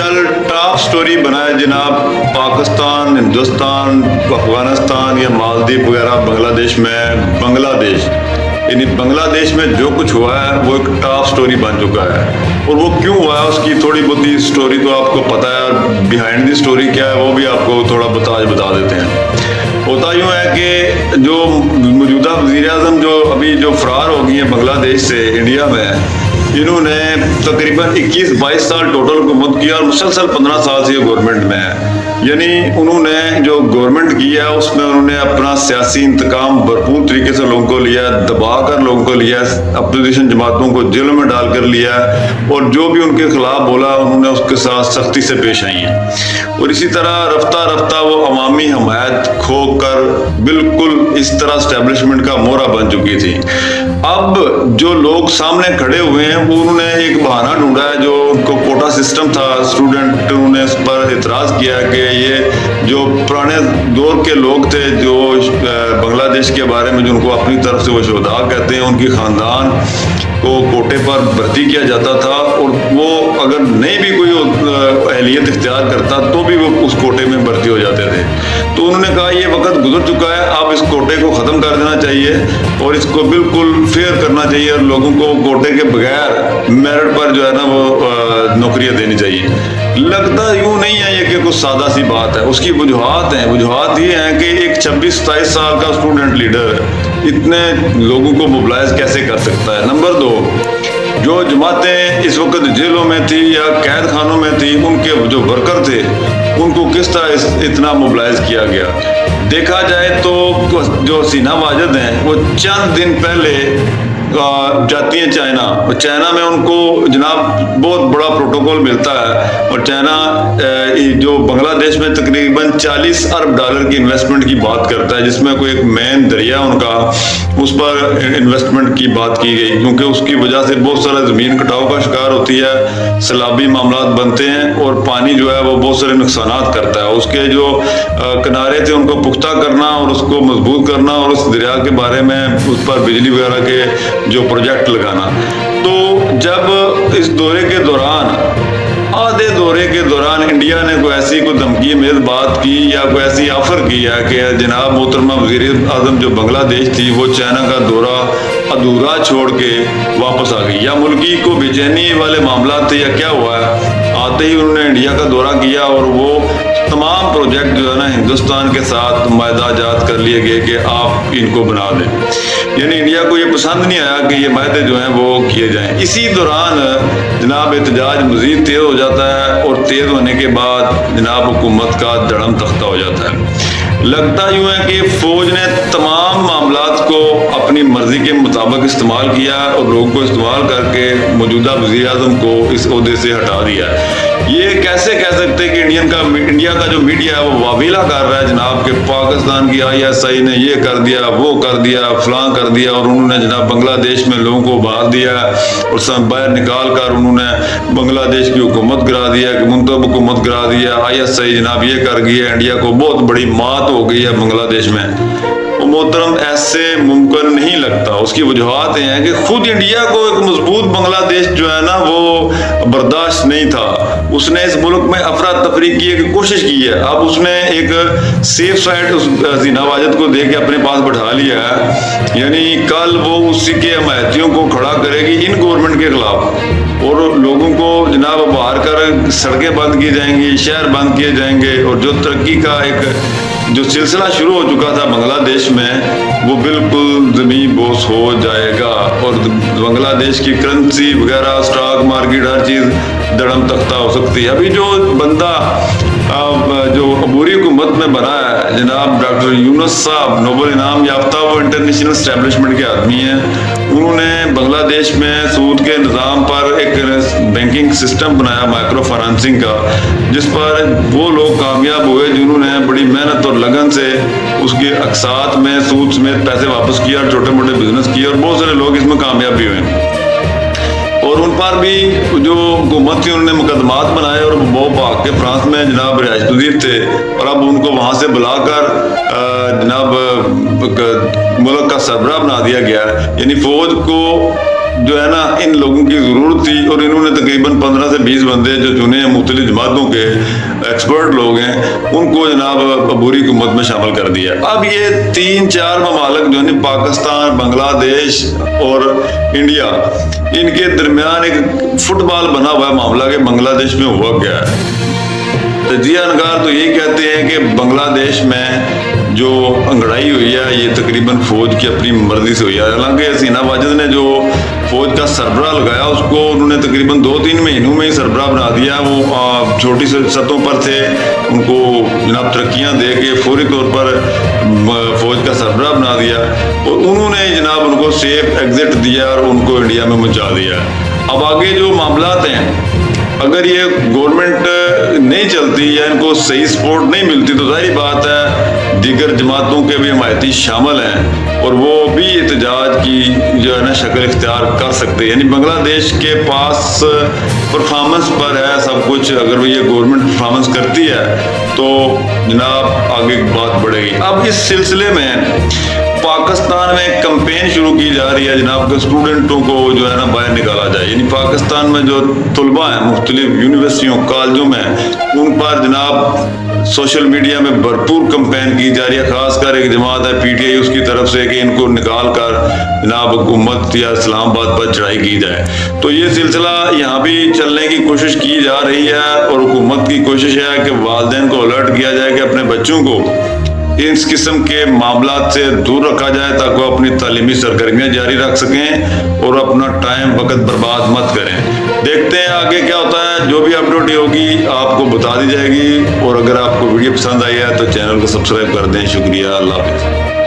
کل top story بنائے جناب پاکستان، ہندوستان، افغانستان یا مالدیپ وغیرہ، بنگلہ دیش میں بنگلہ دیش۔ یعنی بنگلہ دیش میں جو کچھ ہوا ہے، وہ ایک ٹاپ سٹوری بن چکا ہے۔ اور وہ کیوں ہوا ہے؟ اس کی تھوڑی بہت ہی سٹوری تو آپ کو پتہ ہے اور بیہائنڈ دی سٹوری کیا ہے، وہ بھی آپ کو تھوڑا بتاج بتا دیتے ہیں۔ ہوتا یوں ہے کہ جو موجودہ وزیر اعظم جو ابھی جو فرار ہو گئی ہیں بنگلہ دیش سے، انڈیا میں انہوں نے تقریباً اکیس بائیس سال ٹوٹل حکومت کیا اور مسلسل پندرہ سال سے یہ گورنمنٹ میں ہے۔ یعنی انہوں نے جو گورنمنٹ کیا ہے، اس میں انہوں نے اپنا سیاسی انتقام بھرپور طریقے سے لوگوں کو لیا دبا کر لوگوں کو لیا اپوزیشن جماعتوں کو جیلوں میں ڈال کر لیا اور جو بھی ان کے خلاف بولا، انہوں نے اس کے ساتھ سختی سے پیش آئی ہیں۔ اور اسی طرح رفتہ رفتہ وہ عوامی حمایت کھو کر بالکل اس طرح اسٹیبلشمنٹ کا مورا بن چکی تھی۔ اب جو لوگ سامنے کھڑے ہوئے ہیں انہوں نے ایک بہانہ ڈھونڈا ہے جو ان کو کوٹا سسٹم تھا۔ اسٹوڈنٹ انہوں نے اس پر اعتراض کیا کہ یہ جو پرانے دور کے لوگ تھے جو بنگلہ دیش کے بارے میں جو ان کو اپنی طرف سے وہ شہدا کہتے ہیں، ان کی خاندان کو کوٹے پر بھرتی کیا جاتا تھا اور وہ اگر نہیں بھی کوئی اہلیت اختیار کرتا تو بھی وہ اس کوٹے میں بھرتی ہو جاتے تھے۔ تو انہوں نے کہا یہ وقت گزر چکا ہے اب اس کوٹے کو ختم کر دینا چاہیے اور اس کو بالکل فیئر کرنا چاہیے اور لوگوں کو کوٹے کے بغیر میرٹ پر جو ہے نا وہ نوکریاں دینی چاہیے۔ لگتا یوں نہیں ہے یہ کہ کچھ سادہ سی بات ہے۔ اس کی وجوہات ہیں۔ وجوہات یہ ہیں کہ ایک چھبیس ستائیس سال کا اسٹوڈنٹ لیڈر اتنے لوگوں کو موبلائز کیسے کر سکتا ہے؟ نمبر دو، جو جماعتیں اس وقت جیلوں میں تھی یا قید خانوں میں تھی ان کے جو ورکر تھے ان کو کس طرح اتنا موبلائز کیا گیا دیکھا جائے تو جو سینا واجد ہیں وہ چند دن پہلے جاتی ہیں چائنا۔ اور چائنا میں ان کو جناب بہت بڑا پروٹوکول ملتا ہے۔ اور چائنا جو بنگلہ دیش میں تقریباً چالیس ارب ڈالر کی انویسٹمنٹ کی بات کرتا ہے، جس میں کوئی ایک مین دریا ان کا، اس پر انویسٹمنٹ کی بات کی گئی۔ کیونکہ اس کی وجہ سے بہت سارا زمین کٹاؤ کا شکار ہوتی ہے، سیلابی معاملات بنتے ہیں اور پانی جو ہے وہ بہت سارے نقصانات کرتا ہے۔ اس کے جو کنارے تھے، ان کو پختہ کرنا اور اس کو مضبوط کرنا اور اس دریا کے بارے میں اس پر بجلی وغیرہ کے جو پروجیکٹ لگانا۔ تو جب اس دورے کے دوران، آدھے دورے کے دوران انڈیا نے کوئی ایسی کوئی دھمکی میز بات کی یا کوئی ایسی آفر کی ہے کہ جناب محترمہ وزیر اعظم جو بنگلہ دیش تھی، وہ چائنا کا دورہ ادھورا چھوڑ کے واپس آ گئی؟ یا ملکی کو بے چینی والے معاملات تھے یا کیا ہوا ہے؟ آتے ہی انہوں نے انڈیا کا دورہ کیا اور وہ تمام پروجیکٹ جو ہندوستان کے ساتھ معاہدہ جات کر لیے گئے کہ آپ ان کو بنا دیں یعنی انڈیا کو یہ پسند نہیں آیا کہ یہ معاہدے جو ہیں وہ کیے جائیں۔ اسی دوران جناب احتجاج مزید تیز ہو جاتا ہے اور تیز ہونے کے بعد جناب حکومت کا دڑم تختہ ہو جاتا ہے۔ لگتا یوں ہے کہ فوج نے تمام معاملات کو اپنی مرضی کے مطابق استعمال کیا اور لوگوں کو استعمال کر کے موجودہ وزیر اعظم کو اس عہدے سے ہٹا دیا یہ کیسے کہہ سکتے کہ انڈین کا انڈیا کا جو میڈیا ہے وہ واویلا کر رہا ہے جناب کہ پاکستان کی آئی ایس آئی نے یہ کر دیا، وہ کر دیا، فلاں کر دیا اور انہوں نے جناب بنگلہ دیش میں لوگوں کو باہر دیا اور سب باہر نکال کر انہوں نے بنگلہ دیش کی حکومت کرا دیا کہ منتخب حکومت کرا دیا آئی ایس آئی جناب یہ کر گئی ہے انڈیا کو بہت بڑی مات ہو گئی ہے بنگلہ دیش میں۔ محترم، ایسے ممکن نہیں لگتا۔ اس کی وجوہات یہ ہیں کہ خود انڈیا کو ایک مضبوط بنگلہ دیش جو ہے نا، وہ برداشت نہیں تھا۔ اس نے اس ملک میں افراتفری کی ایک کوشش کی ہے۔ اب اس نے ایک سیف سائڈ اس زینا واجد کو دے کے اپنے پاس بٹھا لیا ہے۔ یعنی کل وہ اسی کے حمایتیوں کو کھڑا کرے گی ان گورنمنٹ کے خلاف۔ اور لوگوں کو جناب باہر کر سڑکیں بند کی جائیں گی، شہر بند کیے جائیں گے اور جو ترقی کا ایک جو سلسلہ شروع ہو چکا تھا بنگلہ دیش میں، وہ بالکل زمین بوس ہو جائے گا اور بنگلہ دیش کی کرنسی وغیرہ اسٹاک مارکیٹ ہر چیز دڑم تختہ ہو سکتی ہے۔ ابھی جو بندہ جو عبوری حکومت میں بنا ہے جناب ڈاکٹر یونس صاحب نوبل انعام یافتہ وہ انٹرنیشنل اسٹیبلشمنٹ کے آدمی ہیں۔ انہوں نے بنگلہ دیش میں سود کے نظام پر ایک بینکنگ سسٹم بنایا مائکرو فائنانسنگ کا، جس پر وہ لوگ کامیاب ہوئے جنہوں نے بڑی محنت اور لگن سے اس کے اقساط میں سود سمیت پیسے واپس کیا اور چھوٹے موٹے بزنس کیے اور بہت سارے لوگ اس میں کامیاب بھی ہوئے۔ اور ان پر بھی جو حکومت تھی انہوں نے مقدمات بنائے اور وہ بھاگ کے فرانس میں جناب ریاض الدین تھے اور اب ان کو وہاں سے بلا کر جناب ملک کا سربراہ بنا دیا گیا ہے یعنی فوج کو جو ہے نا ان لوگوں کی ضرورت تھی اور انہوں نے تقریباً پندرہ سے بیس بندے جو چنے ہیں مختلف جماعتوں کے ایکسپرٹ لوگ ہیں، ان کو جناب بری حکومت میں شامل کر دیا۔ اب یہ تین چار ممالک جو ہیں، پاکستان، بنگلہ دیش اور انڈیا، ان کے درمیان ایک فٹ بال بنا ہوا ہے معاملہ کہ بنگلہ دیش میں ہوا گیا ہے۔ تجزیہ انکار تو یہی کہتے ہیں کہ بنگلہ دیش میں جو انگڑائی ہوئی ہے یہ تقریباً فوج کی اپنی مرضی سے ہوئی ہے حالانکہ حسینہ واجد نے جو فوج کا سربراہ لگایا اس کو انہوں نے تقریباً دو تین مہینوں میں ہی سربراہ بنا دیا وہ چھوٹی سطحوں پر تھے ان کو جناب ترقیاں دے کے فوری طور پر فوج کا سربراہ بنا دیا اور انہوں نے جناب ان کو سیف ایگزٹ دیا اور ان کو انڈیا میں مچا دیا اب آگے جو معاملات ہیں اگر یہ گورنمنٹ نہیں چلتی یا ان کو صحیح سپورٹ نہیں ملتی تو ظاہری بات ہے دیگر جماعتوں کے بھی حمایتی شامل ہیں اور وہ بھی احتجاج کی جو ہے نا شکل اختیار کر سکتے یعنی بنگلہ دیش کے پاس پرفارمنس پر ہے سب کچھ۔ اگر وہ یہ گورنمنٹ پرفارمنس کرتی ہے تو جناب آگے بات بڑھے گی۔ اب اس سلسلے میں پاکستان میں کمپین شروع کی جا رہی ہے جناب کے اسٹوڈنٹوں کو جو ہے نا باہر نکالا جائے۔ یعنی پاکستان میں جو طلبہ ہیں، مختلف یونیورسٹیوں کالجوں میں، ان پر جناب سوشل میڈیا میں بھرپور کمپین کی جا رہی ہے، خاص کر ایک جماعت ہے، پی ٹی آئی اس کی طرف سے کہ ان کو نکال کر جناب حکومت یا اسلام آباد پر چڑھائی کی جائے۔ تو یہ سلسلہ یہاں بھی چلنے کی کوشش کی جا رہی ہے اور حکومت کی کوشش ہے کہ والدین کو الرٹ کیا جائے کہ اپنے بچوں کو اس قسم کے معاملات سے دور رکھا جائے تاکہ وہ اپنی تعلیمی سرگرمیاں جاری رکھ سکیں اور اپنا ٹائم وقت برباد مت کریں۔ دیکھتے ہیں آگے کیا ہوتا ہے۔ جو بھی اپڈیٹ ہوگی، آپ کو بتا دی جائے گی۔ اور اگر آپ کو ویڈیو پسند آئی ہے تو چینل کو سبسکرائب کر دیں۔ شکریہ۔ اللہ حافظ۔